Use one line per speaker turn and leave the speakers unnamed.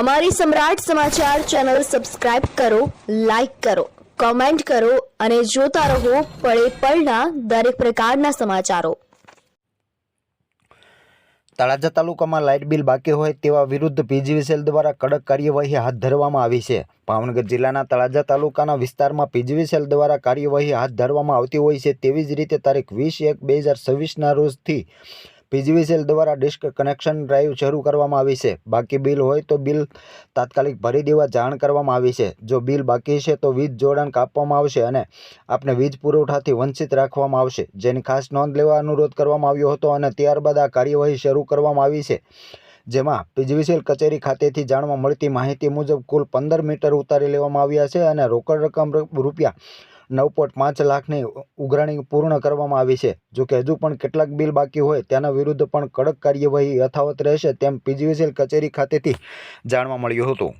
અમારી Samrat Samachar channel subscribe કરો, like કરો, કોમેન્ટ કરો અને જોતા રહો પળે પળના દરેક પ્રકારના સમાચારો.
તળાજા તાલુકામાં લાઇટ બિલ બાકી હોય તેવા વિરુદ્ધ પીજીવીસીએલ દ્વારા કડક કાર્યવાહી હાથ ધરવામાં આવી છે. ભાવનગર જિલ્લાના તળાજા તાલુકાના વિસ્તારમાં પીજીવીસીએલ દ્વારા કાર્યવાહી હાથ ધરવામાં આવતી હોય છે તેવી જ રીતે તારીખ વીસ એક બે હજાર છવ્વીસના રોજથી પીજીવીસીએલ દ્વારા ડિસ્ક કનેક્શન ડ્રાઈવ શરૂ કરવામાં આવી છે. બાકી બિલ હોય તો બિલ તાત્કાલિક ભરી દેવા જાણ કરવામાં આવી છે. જો બિલ બાકી છે તો વીજ જોડાણ કાપવામાં આવશે અને આપને વીજ પુરવઠાથી વંચિત રાખવામાં આવશે. જેની ખાસ નોંધ લેવા અનુરોધ કરવામાં આવ્યો હતો અને ત્યારબાદ આ કાર્યવાહી શરૂ કરવામાં આવી છે. જેમાં પીજીવીસીએલ કચેરી ખાતેથી જાણવા મળતી માહિતી મુજબ કુલ પંદર મીટર ઉતારી લેવામાં આવ્યા છે અને રોકડ રકમ રૂપિયા નવ પોઈન્ટ પાંચ લાખની ઉઘરાણી પૂર્ણ કરવામાં આવી છે. જો કે હજુ પણ કેટલાક બિલ બાકી હોય તેના વિરુદ્ધ પણ કડક કાર્યવાહી યથાવત રહેશે તેમ પીજીવીસીએલ કચેરી ખાતેથી જાણવા મળ્યું હતું.